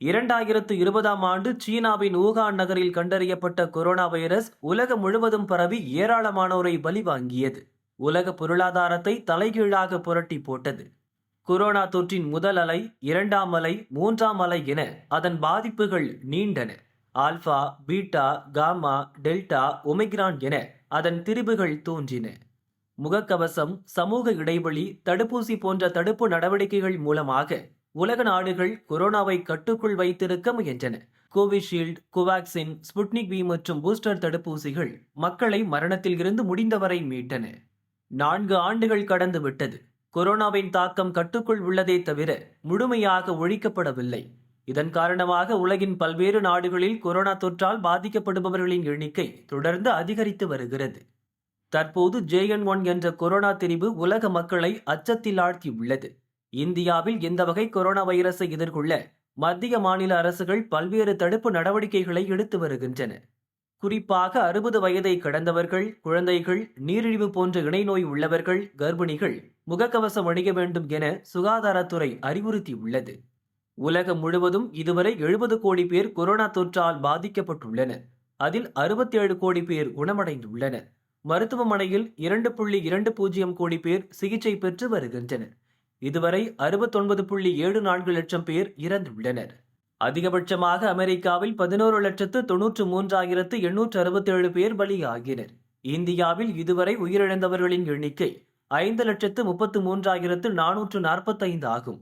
இரண்டாயிரத்து இருபதாம் ஆண்டு சீனாவின் ஊகான் நகரில் கண்டறியப்பட்ட கொரோனா வைரஸ் உலகம் முழுவதும் பரவி ஏராளமானோரை பலி வாங்கியது உலக பொருளாதாரத்தை தலைகீழாக புரட்டி போட்டது. கொரோனா தொற்றின் முதல் அலை இரண்டாம் அலை மூன்றாம் அலை என அதன் பாதிப்புகள் நீண்டன. Alpha beta gamma delta omicron என அதன் திரிபுகள் தோன்றின. முகக்கவசம் சமூக இடைவெளி தடுப்பூசி போன்ற தடுப்பு நடவடிக்கைகள் மூலமாக உலக நாடுகள் கொரோனாவை கட்டுக்குள் வைத்திருக்க முயன்றன. கோவிஷீல்டு கோவாக்சின் ஸ்புட்னிக் வி மற்றும் பூஸ்டர் தடுப்பூசிகள் மக்களை மரணத்தில் இருந்து முடிந்தவரை மீட்டன. நான்கு ஆண்டுகள் கடந்து விட்டது. கொரோனாவின் தாக்கம் கட்டுக்குள் உள்ளதே தவிர முழுமையாக ஒழிக்கப்படவில்லை. இதன் காரணமாக உலகின் பல்வேறு நாடுகளில் கொரோனா தொற்றால் பாதிக்கப்படுபவர்களின் எண்ணிக்கை தொடர்ந்து அதிகரித்து வருகிறது. தற்போது ஜேஎன் ஒன் என்ற கொரோனா தெரிவு உலக மக்களை அச்சத்தில் ஆழ்த்தியுள்ளது. இந்தியாவில் இந்த வகை கொரோனா வைரஸை எதிர்கொள்ள மத்திய மாநில அரசுகள் பல்வேறு தடுப்பு நடவடிக்கைகளை எடுத்து வருகின்றன. குறிப்பாக அறுபது வயதை கடந்தவர்கள் குழந்தைகள் நீரிழிவு போன்ற இணைநோய் உள்ளவர்கள் கர்ப்பிணிகள் முகக்கவசம் அணிய வேண்டும் என சுகாதாரத்துறை அறிவுறுத்தியுள்ளது. உலகம் முழுவதும் இதுவரை எழுபது கோடி பேர் கொரோனா தொற்றால் பாதிக்கப்பட்டுள்ளனர் அதில் அறுபத்தேழு கோடி பேர் குணமடைந்துள்ளனர். மருத்துவமனையில் இரண்டு புள்ளி இரண்டு பூஜ்ஜியம் கோடி பேர் சிகிச்சை பெற்று வருகின்றனர். இதுவரை அறுபத்தொன்பது புள்ளி ஏழு நான்கு லட்சம் பேர் இறந்துள்ளனர். அதிகபட்சமாக அமெரிக்காவில் பதினோரு லட்சத்து தொன்னூற்று மூன்றாயிரத்து எண்ணூற்று அறுபத்தேழு பேர் பலியாகினர். இந்தியாவில் இதுவரை உயிரிழந்தவர்களின் எண்ணிக்கை ஐந்து லட்சத்து முப்பத்து மூன்றாயிரத்து நானூற்று நாற்பத்தைந்து ஆகும்.